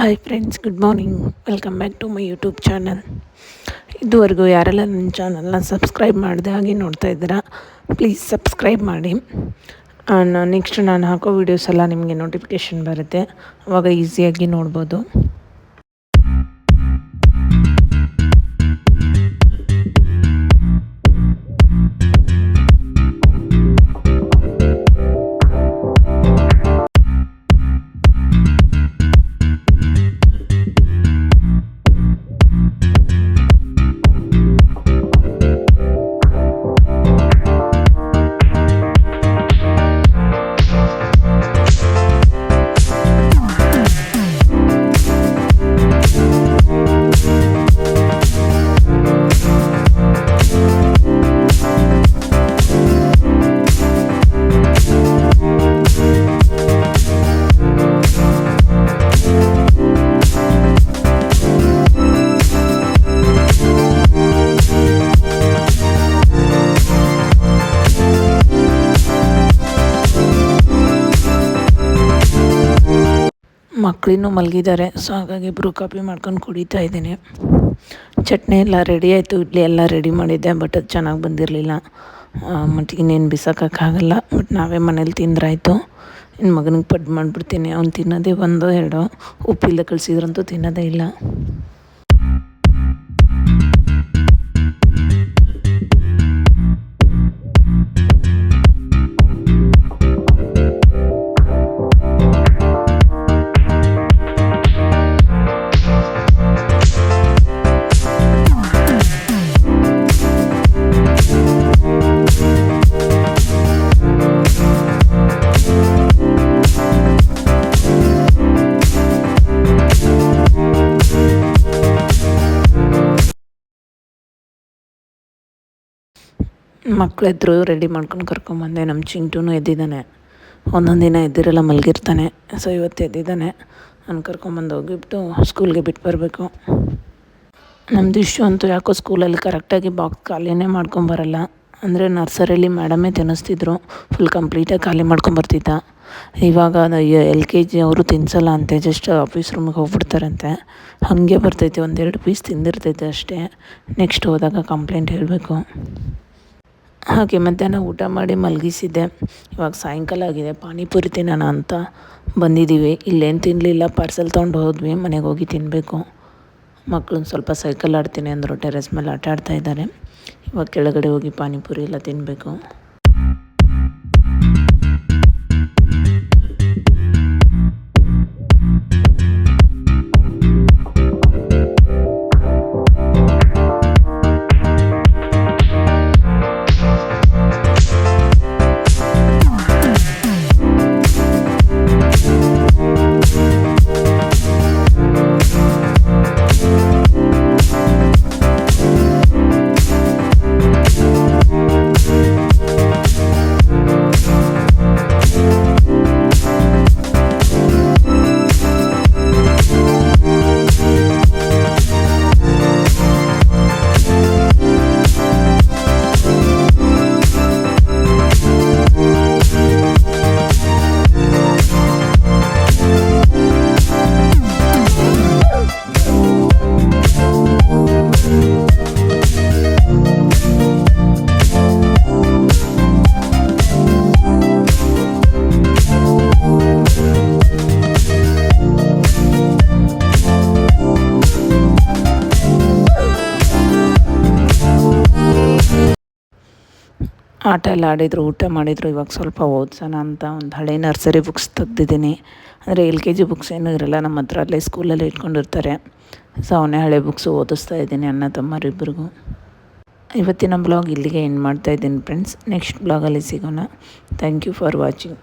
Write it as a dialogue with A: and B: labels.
A: Hi friends good morning welcome back to my YouTube channel ಇದುವರೆಗೂ ಯಾರೆಲ್ಲ ನನ್ನ ಚಾನಲ್ನ ಸಬ್ಸ್ಕ್ರೈಬ್ ಮಾಡಿದೆ ಹಾಗೆ ನೋಡ್ತಾ ಇದ್ದೀರಾ ಪ್ಲೀಸ್ ಸಬ್ಸ್ಕ್ರೈಬ್ ಮಾಡಿ. ನೆಕ್ಸ್ಟ್ ನಾನು ಹಾಕೋ ವೀಡಿಯೋಸ್ ಎಲ್ಲ ನಿಮಗೆ ನೋಟಿಫಿಕೇಷನ್ ಬರುತ್ತೆ. ಅವಾಗ ಈಸಿಯಾಗಿ ನೋಡ್ಬೋದು. ಮಕ್ಕಳಿನ್ನೂ ಮಲಗಿದ್ದಾರೆ. ಸೊ ಹಾಗಾಗಿ ಬ್ರೂ ಕಾಪಿ ಮಾಡ್ಕೊಂಡು ಕುಡಿತಾ ಇದ್ದೀನಿ. ಚಟ್ನಿ ಎಲ್ಲ ರೆಡಿ ಆಯಿತು. ಇಡ್ಲಿ ಎಲ್ಲ ರೆಡಿ ಮಾಡಿದ್ದೆ ಬಟ್ ಅದು ಚೆನ್ನಾಗಿ ಬಂದಿರಲಿಲ್ಲ. ಮತ್ತು ಇನ್ನೇನು ಬಿಸಾಕೋಕ್ಕಾಗಲ್ಲ. ಬಟ್ ನಾವೇ ಮನೇಲಿ ತಿಂದ್ರಾಯ್ತು. ಇನ್ನು ಮಗನಿಗೆ ಪಡ್ ಮಾಡಿಬಿಡ್ತೀನಿ. ಅವ್ನು ತಿನ್ನೋದೇ ಒಂದು ಎರಡು. ಉಪ್ಪಿಲ್ಲ ಕಳಿಸಿದ್ರಂತೂ ತಿನ್ನೋದೇ ಇಲ್ಲ. ಮಕ್ಕಳಿದ್ರು ರೆಡಿ ಮಾಡ್ಕೊಂಡು ಕರ್ಕೊಂಬಂದೆ. ನಮ್ಮ ಚಿಂಟೂ ಎದ್ದಿದ್ದಾನೆ. ಒಂದೊಂದು ದಿನ ಎದ್ದಿರಲ್ಲ, ಮಲಗಿರ್ತಾನೆ. ಸೊ ಇವತ್ತು ಎದ್ದಿದ್ದಾನೆ. ನಾನು ಕರ್ಕೊಂಬಂದು ಹೋಗಿಬಿಟ್ಟು ಸ್ಕೂಲ್ಗೆ ಬಿಟ್ಟು ಬರಬೇಕು. ನಮ್ಮದು ಇಶ್ಯೂ ಅಂತೂ ಯಾಕೋ ಸ್ಕೂಲಲ್ಲಿ ಕರೆಕ್ಟಾಗಿ ಬಾಕ್ಸ್ ಖಾಲಿನೇ ಮಾಡ್ಕೊಂಬರಲ್ಲ ಅಂದರೆ ನರ್ಸರಿಯಲ್ಲಿ ಮೇಡಮೇ ತಿನ್ನಿಸ್ತಿದ್ರು. ಫುಲ್ ಕಂಪ್ಲೀಟಾಗಿ ಖಾಲಿ ಮಾಡ್ಕೊಂಬರ್ತಿದ್ದ ಇವಾಗ ಎಲ್ ಕೆ ಜಿ ಅವರು ತಿನ್ಸಲ್ಲ ಅಂತೆ ಜಸ್ಟ್ ಆಫೀಸ್ ರೂಮಿಗೆ ಹೋಗ್ಬಿಡ್ತಾರಂತೆ. ಹಾಗೆ ಬರ್ತೈತೆ, ಒಂದೆರಡು ಪೀಸ್ ತಿಂದಿರ್ತೈತೆ ಅಷ್ಟೇ. ನೆಕ್ಸ್ಟ್ ಹೋದಾಗ ಕಂಪ್ಲೇಂಟ್ ಹೇಳಬೇಕು. ಹಾಗೆ ಮಧ್ಯಾಹ್ನ ಊಟ ಮಾಡಿ ಮಲಗಿಸಿದ್ದೆ. ಇವಾಗ ಸಾಯಂಕಾಲ ಆಗಿದೆ. ಪಾನಿಪುರಿ ತಿನ್ನೋಣ ಅಂತ ಬಂದಿದ್ದೀವಿ. ಇಲ್ಲೇನು ತಿನ್ನಲಿಲ್ಲ ಪಾರ್ಸೆಲ್ ತೊಗೊಂಡು ಹೋದ್ವಿ. ಮನೆಗೆ ಹೋಗಿ ತಿನ್ನಬೇಕು ಮಕ್ಕಳನ್ನ ಸ್ವಲ್ಪ ಸೈಕಲ್ ಆಡ್ತೀನಿ ಅಂದರು. ಟೆರೆಸ್ ಮೇಲೆ ಆಟ ಆಡ್ತಾ ಇದ್ದಾರೆ. ಇವಾಗ ಕೆಳಗಡೆ ಹೋಗಿ ಪಾನಿಪುರಿ ಎಲ್ಲ ತಿನ್ನಬೇಕು ಆಟ ಎಲ್ಲ ಆಡಿದರು, ಊಟ ಮಾಡಿದರು, ಇವಾಗ ಸ್ವಲ್ಪ ಓದ್ಸೋಣ ಅಂತ ಒಂದು ಹಳೆ ನರ್ಸರಿ ಬುಕ್ಸ್ ತೆಗ್ದಿದ್ದೀನಿ. ಅಂದರೆ ಎಲ್ ಕೆ ಜಿ ಬುಕ್ಸ್ ಏನೂ ಇರಲ್ಲ, ನಮ್ಮ ಹತ್ರ ಅಲ್ಲೇ ಸ್ಕೂಲಲ್ಲಿ ಇಟ್ಕೊಂಡಿರ್ತಾರೆ. ಸೊ ಅವನೇ ಹಳೆ ಬುಕ್ಸು ಓದಿಸ್ತಾ ಇದ್ದೀನಿ ಅಣ್ಣ ತಮ್ಮರಿಬ್ಬರಿಗೂ ಇವತ್ತಿನ ಬ್ಲಾಗ್ ಇಲ್ಲಿಗೆ ಎಂಡ್ ಮಾಡ್ತಾಯಿದ್ದೀನಿ ಫ್ರೆಂಡ್ಸ್ ನೆಕ್ಸ್ಟ್ ಬ್ಲಾಗಲ್ಲಿ ಸಿಗೋಣ. Thank you for watching